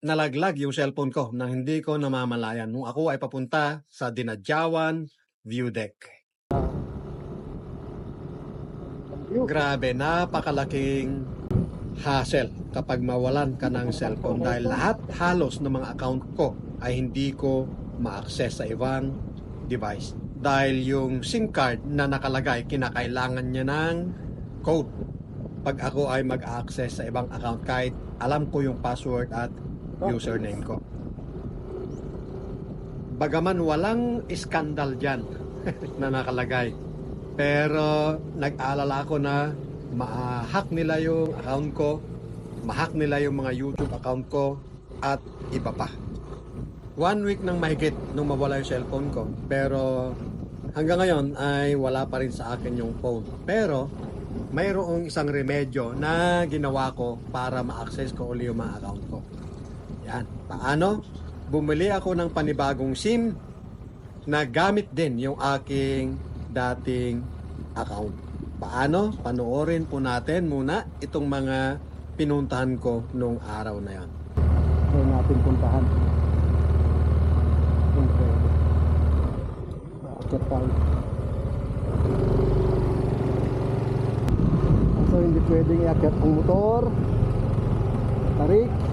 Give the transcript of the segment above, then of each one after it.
nalaglag yung cellphone ko nang hindi ko namamalayan nung ako ay papunta sa Dinadjawan View Deck. Grabe, napakalaking hassle kapag mawalan ka ng cellphone dahil lahat halos ng mga account ko ay hindi ko ma-access sa ibang device. Dahil yung SIM card na nakalagay, kinakailangan niya ng code. Pag ako ay mag-access sa ibang account, kahit alam ko yung password at username ko. Bagaman walang iskandal dyan na nakalagay. Pero nag-aalala ako na ma-hack nila yung account ko, ma-hack nila yung mga YouTube account ko, at iba pa. One week nang mahigit nung mawala yung cellphone ko. Pero hanggang ngayon ay wala pa rin sa akin yung phone. Pero mayroong isang remedyo na ginawa ko para ma-access ko uli yung mga account ko. Yan. Paano? Bumili ako ng panibagong SIM na gamit din yung aking dating account. Paano? Panoorin po natin muna itong mga pinuntahan ko nung araw na yan. Kaya natin puntahan. Siyempre, maakyat tayo. So hindi pwedeng iakyat ang motor. Tarik.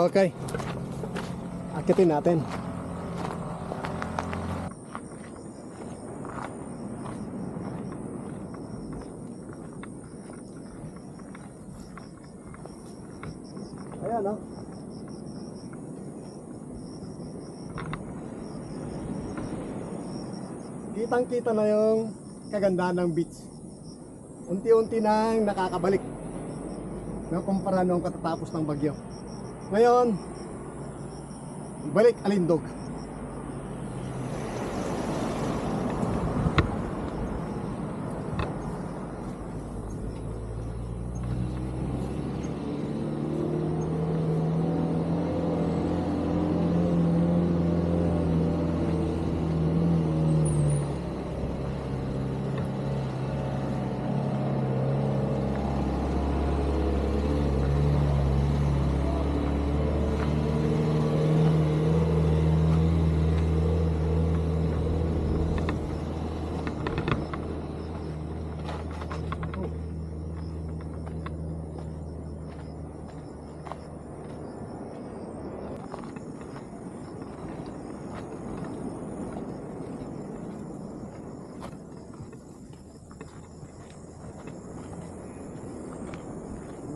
Okay. Akitin natin. Ayan, no? Kitang-kita na yung kagandahan ng beach. Unti-unti nang nakakabalik. No, kumpara nung katatapos ng bagyo. Ngayon, balik alindog.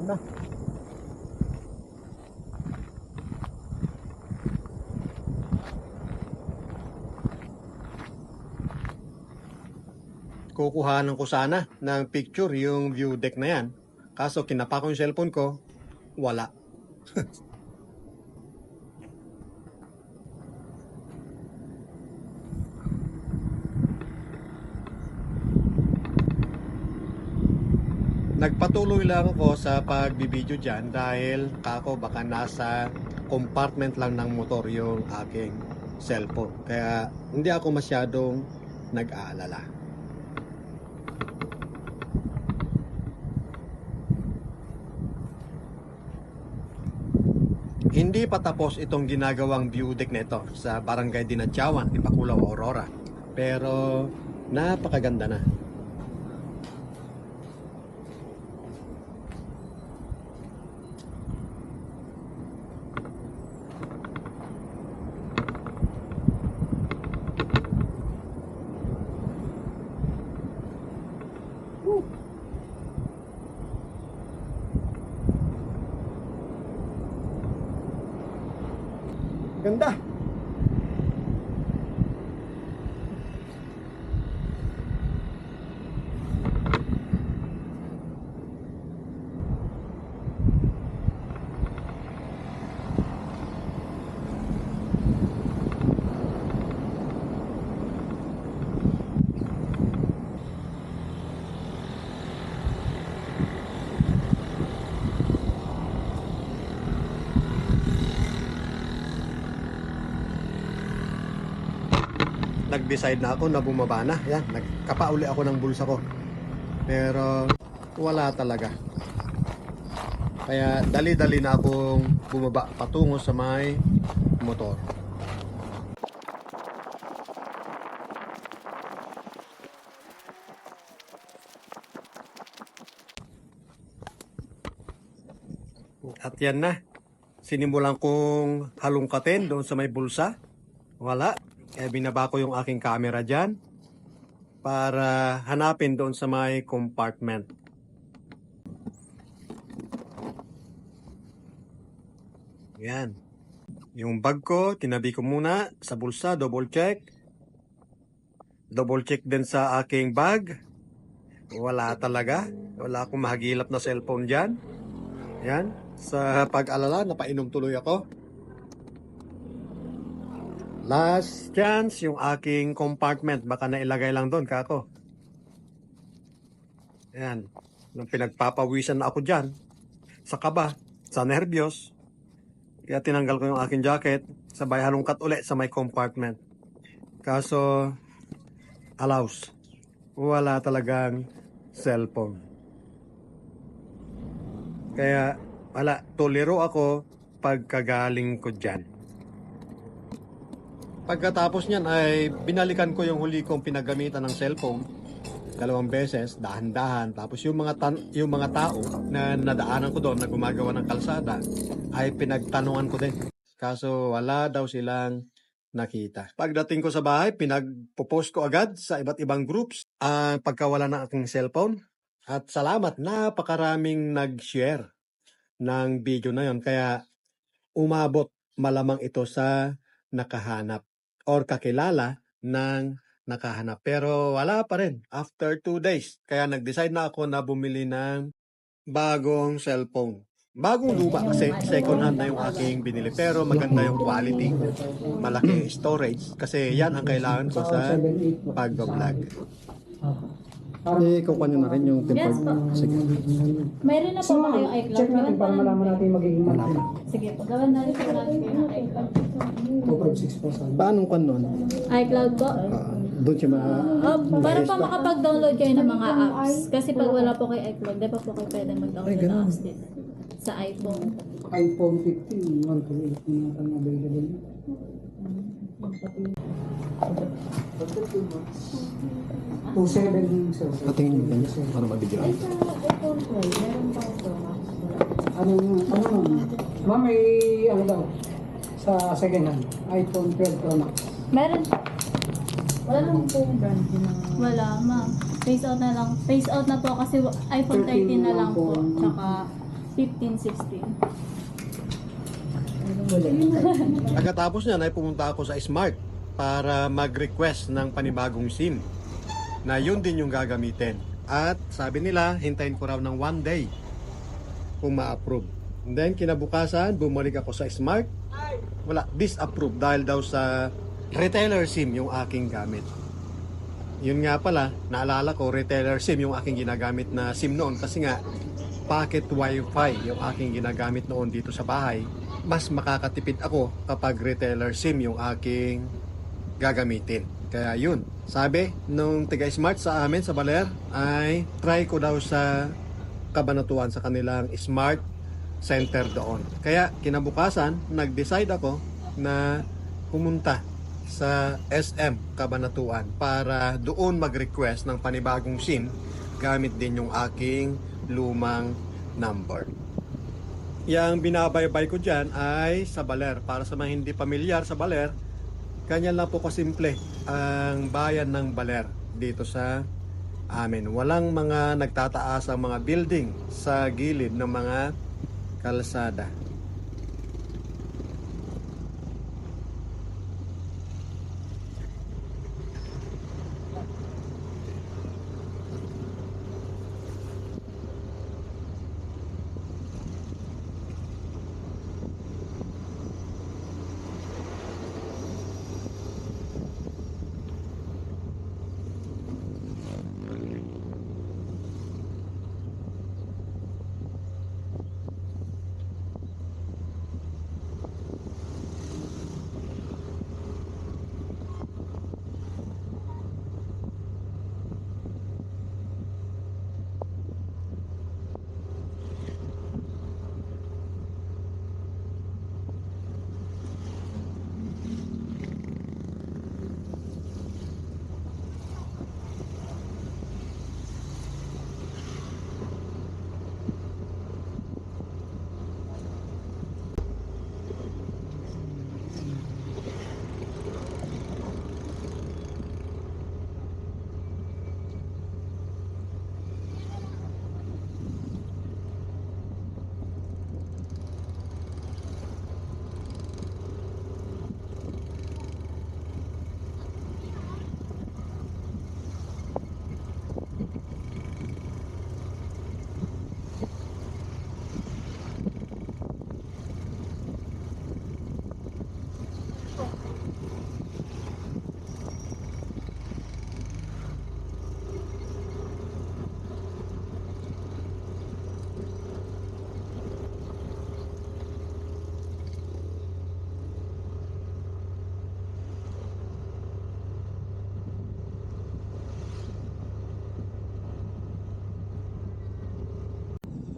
Na. Kukuhanan ko sana ng picture yung view deck na yan. Kaso kinapa ko yung cellphone ko, wala. Nagpatuloy lang ako sa pagbibideo dyan dahil kako baka nasa compartment lang ng motor yung aking cellphone. Kaya hindi ako masyadong nag-aalala. Hindi pa tapos itong ginagawang view deck nito sa Barangay Dinadjawan, Ipakulaw, Aurora. Pero napakaganda na. 更大 nag-decide na ako na bumaba na. Yan, nagkapa uli ako ng bulsa ko. Pero wala talaga. Kaya dali-dali na akong bumaba patungo sa may motor. At yan na. Sinimulan kong halongkatin doon sa may bulsa. Wala. Kaya binaba ko yung aking camera dyan para hanapin doon sa may compartment. Yan. Yung bag ko, tinabi ko muna sa bulsa, double check. Double check din sa aking bag. Wala talaga. Wala akong mahagilap na cellphone dyan. Yan. Sa pag-alala, napainom tuloy ako. Last chance, yung aking compartment. Baka nailagay lang doon, kako. Yan. Nung pinagpapawisan na ako dyan, sa kaba, sa nervyos, kaya tinanggal ko yung aking jacket, sabay halungkat uli sa may compartment. Kaso, allows. Wala talagang cellphone. Kaya, wala, tolero ako pagkagaling ko dyan. Pagkatapos niyan ay binalikan ko yung huli kong pinagamitan ng cellphone dalawang beses, dahan-dahan. Tapos yung mga tan- yung mga tao na nadaanan ko doon na gumagawa ng kalsada ay pinagtanungan ko din. Kaso wala daw silang nakita. Pagdating ko sa bahay, pinagpo-post ko agad sa iba't ibang groups ang pagkawala ng aking cellphone. At salamat, napakaraming nag-share ng video na yon. Kaya umabot malamang ito sa nakahanap or kakilala ng nakahanap. Pero wala pa rin after two days. Kaya nag-decide na ako na bumili ng bagong cellphone. Bagong luma kasi second hand na yung aking binili. Pero maganda yung quality. Malaki storage. Kasi yan ang kailangan ko sa pag-vlog. Eh, kukuha nyo na rin yung tempered. Yes po. Sige. Mayroon na po ba kayong iCloud? Check natin para malaman natin yung magiging malaki. Sige po, gawan na rin po natin kayo ng iCloud. 2.6%. Paano kwan nun? iCloud po? Ah, doon siya ma... Oh, para pa makapag-download kayo ng mga apps. Kasi pag wala po kayo iCloud, di pa po kayo pwede mag-download ng apps dito. Sa iPhone. iPhone 15, 128 na available. Two seven sir. Patingin mo ganyan para mabigyan. Ay, sa iPhone 12, meron pa ito. Anong, ano nun? Ma'am, may ano daw? Sa second hand, iPhone 12 Pro Max. Meron. Wala po yung brand yun. Wala, ma'am. Face out na lang. Face out na po kasi iPhone 13 na lang po. Tsaka 15, 16. Pagkatapos niyan ay pumunta ako sa Smart para mag-request ng panibagong SIM na yun din yung gagamitin. At sabi nila, hintayin ko raw ng one day kung ma-approve. And then kinabukasan, bumalik ako sa Smart. Wala, disapprove dahil daw sa retailer SIM yung aking gamit. Yun nga pala, naalala ko, retailer SIM yung aking ginagamit na SIM noon kasi nga pocket wifi yung aking ginagamit noon dito sa bahay. Mas makakatipid ako kapag retailer SIM yung aking gagamitin. Kaya yun, sabi nung tiga Smart sa amin sa Baler ay try ko daw sa kabanatuan sa kanilang Smart Center doon. Kaya kinabukasan, nag-decide ako na pumunta sa SM Kabanatuan para doon mag-request ng panibagong SIM gamit din yung aking lumang number. Yang binabaybay ko dyan ay sa Baler. Para sa mga hindi pamilyar sa Baler, ganyan lang po kasimple ang bayan ng Baler dito sa amin. Walang mga nagtataas ang mga building sa gilid ng mga kalsada.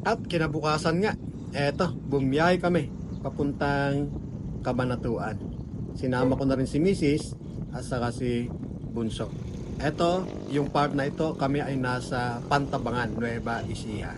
At kinabukasan nga, eto, bumiyahe kami papuntang Kabanatuan. Sinama ko na rin si Mrs. at saka si Bunso. Eto, yung part na ito, kami ay nasa Pantabangan, Nueva Ecija.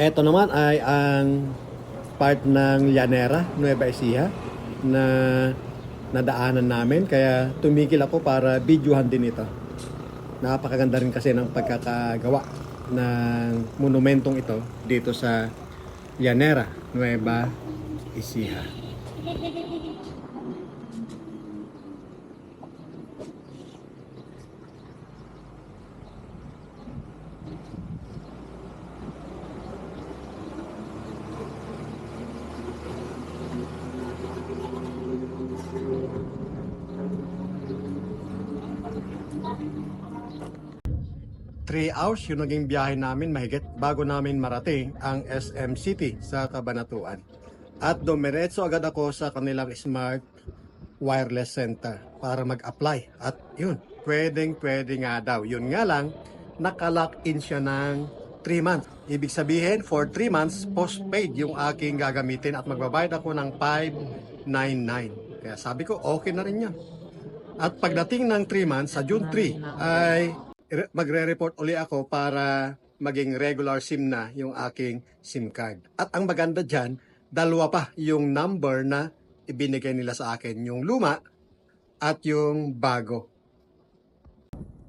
Ito naman ay ang part ng Llanera, Nueva Ecija na nadaanan namin kaya tumigil ako para videohan din ito. Napakaganda rin kasi ng pagkakagawa ng monumentong ito dito sa Llanera, Nueva Ecija. Three hours yung naging biyahe namin mahigit bago namin marating ang SM City sa Cabanatuan. At dumiretso agad ako sa kanilang Smart Wireless Center para mag-apply. At yun, pwedeng pwede nga daw. Yun nga lang, nakalock in siya ng 3 months. Ibig sabihin, for 3 months, postpaid yung aking gagamitin at magbabayad ako ng 599. Kaya sabi ko, okay na rin yan. At pagdating ng 3 months, sa June 3, ay magre-report uli ako para maging regular SIM na yung aking SIM card. At ang maganda dyan, dalawa pa yung number na ibinigay nila sa akin. Yung luma at yung bago.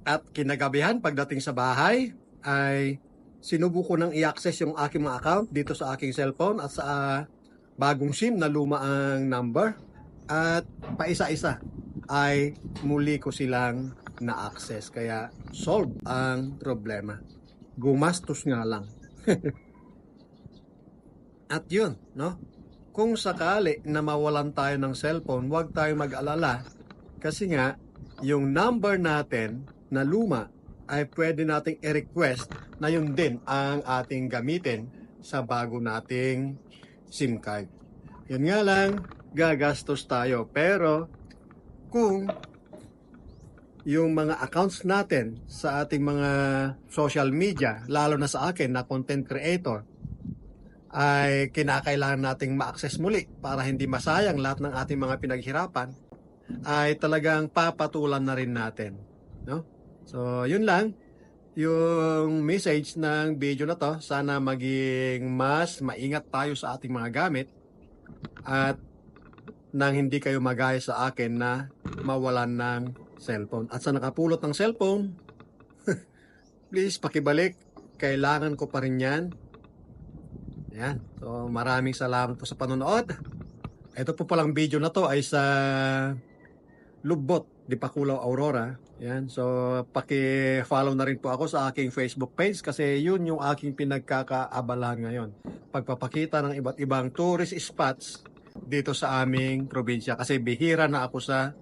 At kinagabihan, pagdating sa bahay, ay sinubuko nang i-access yung aking mga account dito sa aking cellphone at sa ah, bagong SIM na luma ang number. At paisa-isa ay muli ko silang na-access. Kaya solve ang problema. Gumastos nga lang. At yun, no? Kung sakali na mawalan tayo ng cellphone, huwag tayong mag-alala. Kasi nga, yung number natin na luma ay pwede nating i-request na yun din ang ating gamitin sa bago nating SIM card. Yun nga lang, gagastos tayo. Pero kung yung mga accounts natin sa ating mga social media, lalo na sa akin na content creator, ay kinakailangan nating ma-access muli para hindi masayang lahat ng ating mga pinaghirapan, ay talagang papatulan na rin natin. No? So, yun lang yung message ng video na to. Sana maging mas maingat tayo sa ating mga gamit at nang hindi kayo magaya sa akin na mawalan ng cellphone. At sa nakapulot ng cellphone, please pakibalik. Kailangan ko pa rin yan. Yan. So maraming salamat po sa panonood. Ito po palang video na to ay sa Lubbot, Dipakulaw, Aurora. Yan. So paki-follow na rin po ako sa aking Facebook page kasi yun yung aking pinagkakaabalahan ngayon. Pagpapakita ng iba't ibang tourist spots dito sa aming probinsya kasi bihira na ako sa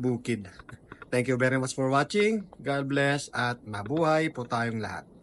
bukid. Thank you very much for watching. God bless at mabuhay po tayong lahat.